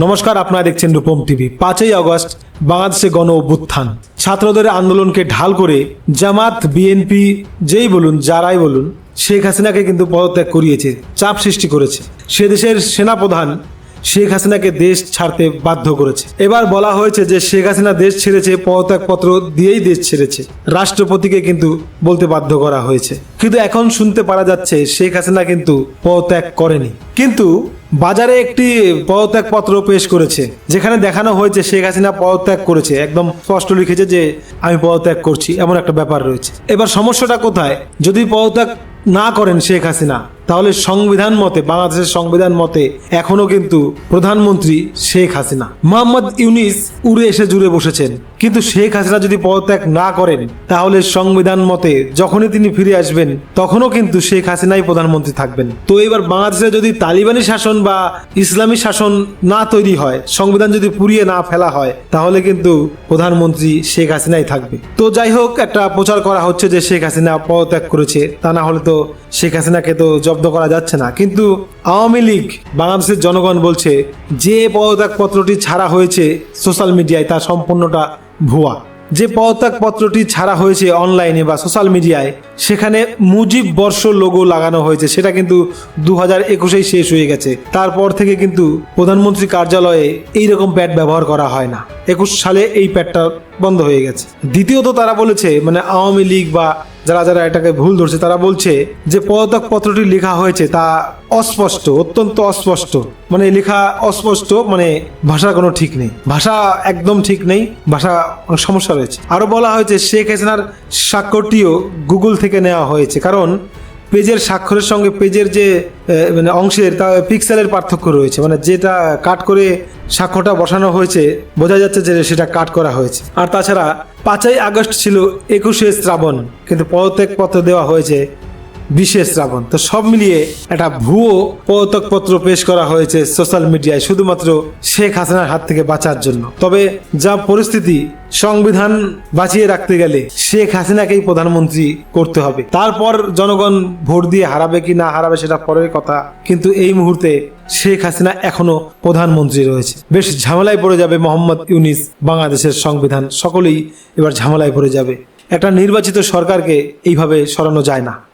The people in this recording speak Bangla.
নমস্কার, আপনারা দেখছেন রূপম টিভি। পাঁচই আগস্ট, বাংলাদেশে গণ অভ্যুত্থান। ছাত্রদের আন্দোলনকে ঢাল করে জামাত, বিএনপি, যেই বলুন, যারাই বলুন, শেখ হাসিনাকে কিন্তু পদত্যাগ করিয়েছে, চাপ সৃষ্টি করেছে। সে দেশের সেনাপ্রধান শেখ হাসিনাকে দেশ ছাড়তে বাধ্য করেছে। এবার বলা হয়েছে যে শেখ হাসিনা দেশ ছেড়েছে, পদত্যাগপত্র দিয়েই দেশ ছেড়েছে। রাষ্ট্রপতিকে কিন্তু বলতে বাধ্য করা হয়েছে। কিন্তু এখন শুনতে পারা যাচ্ছে, শেখ হাসিনা কিন্তু পদত্যাগ করেনি। কিন্তু বাজারে একটি পদত্যাগপত্র পেশ করেছে, যেখানে দেখানো হয়েছে শেখ হাসিনা পদত্যাগ করেছে। একদম স্পষ্ট লিখেছে যে, আমি পদত্যাগ করছি। এমন একটা ব্যাপার রয়েছে। এবার সমস্যাটা কোথায়? যদি পদত্যাগ না করেন শেখ হাসিনা তাহলে সংবিধান মতে, বাংলাদেশের সংবিধান মতে এখনও কিন্তু প্রধানমন্ত্রী শেখ হাসিনা। মোহাম্মদ ইউনিস উড়ে এসে জুড়ে বসেছেন। কিন্তু শেখ হাসিনা যদি পদত্যাগ না করেন, তাহলে সংবিধান মতে যখনই তিনি ফিরে আসবেন, তখনও কিন্তু শেখ হাসিনাই প্রধানমন্ত্রী থাকবেন। তো এবার বাংলাদেশে যদি তালিবানি শাসন বা ইসলামী শাসন না তৈরি হয়, সংবিধান যদি পুড়িয়ে না ফেলা হয়, তাহলে কিন্তু প্রধানমন্ত্রী শেখ হাসিনাই থাকবে। তো যাই হোক, একটা প্রচার করা হচ্ছে যে শেখ হাসিনা পদত্যাগ করেছে, তা না হলে তো শেখ হাসিনাকে তো জব্দ করা যাচ্ছে না। কিন্তু আওয়ামী লীগ, বাংলাদেশের জনগণ বলছে, যে পদত্যাগপত্রটি ছাড়া হয়েছে সোশ্যাল মিডিয়ায় তা সম্পূর্ণটা ভুয়া। যে পদত্যাগপত্রটি ছাড়া হয়েছে অনলাইনে বা সোশ্যাল মিডিয়ায়, সেখানে মুজিব বর্ষ লোগো লাগানো হয়েছে। সেটা কিন্তু দু হাজার একুশেই শেষ হয়ে গেছে। তারপর থেকে কিন্তু প্রধানমন্ত্রী কার্যালয়ে এই রকম প্যাড ব্যবহার করা হয় না। একুশ সালে এই প্যাডটা বন্ধ হয়ে গেছে। দ্বিতীয়ত তারা বলেছে মানে আওয়ামী লীগ বা যারা যারা এটাকে ভুল ধরছে, তারা বলছে যে পদত্যাগ পত্রটি লেখা হয়েছে, তা অস্পষ্ট, অত্যন্ত অস্পষ্ট। মানে লেখা অস্পষ্ট মানে ভাষার কোনো ঠিক নেই। ভাষা একদম ঠিক নেই, ভাষা অনেক সমস্যা রয়েছে। আরও বলা হয়েছে, শেখ হাসিনার স্বাক্ষরটিও গুগল থেকে নেওয়া হয়েছে। কারণ পেজের স্বাক্ষরের সঙ্গে পেজের যে মানে অংশের তা পিক্সেলের পার্থক্য রয়েছে। মানে যেটা কাট করে স্বাক্ষরটা বসানো হয়েছে, বোঝা যাচ্ছে যে সেটা কাট করা হয়েছে। আর তাছাড়া পাঁচই আগস্ট ছিল একুশে শ্রাবণ, কিন্তু পদত্যাগ পত্র দেওয়া হয়েছে বিশে শ্রাবণ তো সব মিলিয়ে একটা ভুয়ো পদত্যাগপত্র পেশ করা হয়েছে সোশ্যাল মিডিয়ায় শুধুমাত্র শেখ হাসিনার হাত থেকে বাঁচার জন্য। তবে যা পরিস্থিতি সংবিধান বাঁচিয়ে রাখতে গেলে শেখ হাসিনাকেই প্রধানমন্ত্রী করতে হবে। তারপর জনগণ ভোট দিয়ে হারাবে কি না হারাবে সেটা পরের কথা। কিন্তু এই মুহূর্তে শেখ হাসিনা এখনও প্রধানমন্ত্রী রয়েছে। বেশ ঝামেলায় পড়ে যাবে মোহাম্মদ ইউনিস বাংলাদেশের সংবিধান। সকলেই এবার ঝামেলায় পড়ে যাবে। একটা নির্বাচিত সরকারকে এইভাবে সরানো যায় না।